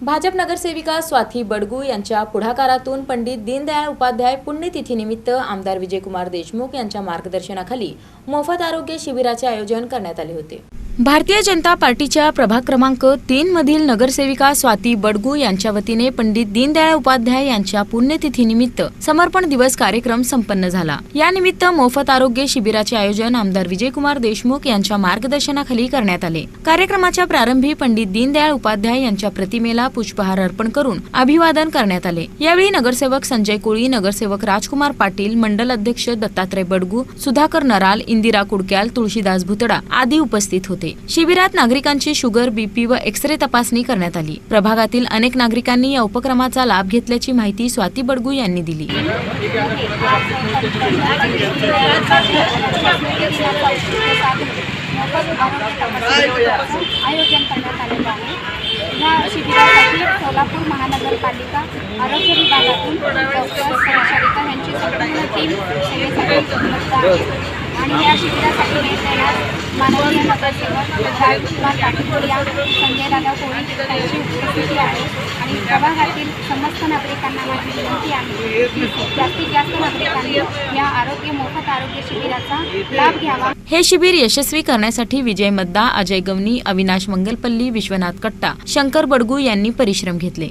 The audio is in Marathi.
भाजप नगरसेविका स्वाती बडगू यांच्या पुढाकारातून पंडित दीनदयाळ उपाध्याय पुण्यतिथीनिमित्त आमदार विजयकुमार देशमुख यांच्या मार्गदर्शनाखाली मोफत आरोग्य शिबिराचे आयोजन करण्यात आले होते. भारतीय जनता पार्टीच्या प्रभाग क्रमांक तीन मधील नगरसेविका स्वाती बडगू यांच्या वतीने पंडित दीनदयाळ उपाध्याय यांच्या पुण्यतिथीनिमित्त समर्पण दिवस कार्यक्रम संपन्न झाला. यानिमित्त मोफत आरोग्य शिबिराचे आयोजन आमदार विजयकुमार देशमुख यांच्या मार्गदर्शनाखाली करण्यात आले. कार्यक्रमाच्या प्रारंभी पंडित दीनदयाळ उपाध्याय यांच्या प्रतिमेला पुष्पहार अर्पण करून अभिवादन करण्यात आले. यावेळी नगरसेवक संजय कोळी नगरसेवक राजकुमार पाटील मंडल अध्यक्ष दत्तात्रय बडगू सुधाकर नराल इंदिरा कुडक्याल तुळशीदास भुतडा आदी उपस्थित होते. होते. शिबिरात नागरिकांची शुगर बीपी व एक्सरे तपासणी करण्यात आली. प्रभागातील अनेक नागरिकांनी या उपक्रमाचा लाभ घेतल्याची माहिती स्वाती बडगू यांनी दिली. आयोजन करण्यात आलेलं आहे. या शिबिरासाठी सोलापूर महानगरपालिका आरोग्य विभागातून डॉक्टर परिचारिका यांची संपूर्ण टीम सेवेसाठी उपलब्ध आहे. आणि या शिबिरासाठी भेट देणार माननीय नगरसेवक राजकुमार पाटील या संजय दादा कोळी यांची उपस्थिती आहे. आणि प्रभागातील समस्त नागरिकांना माझी विनंती आहे की जास्तीत जास्त नागरिकांनी या आरोग्य मोफत आरोग्य शिबिराचा लाभ घ्यावा. हे शिबिर यशस्वी करण्यासाठी विजय मद्दा अजय गवनी अविनाश मंगलपल्ली विश्वनाथ कट्टा शंकर बडगू यांनी परिश्रम घेतले.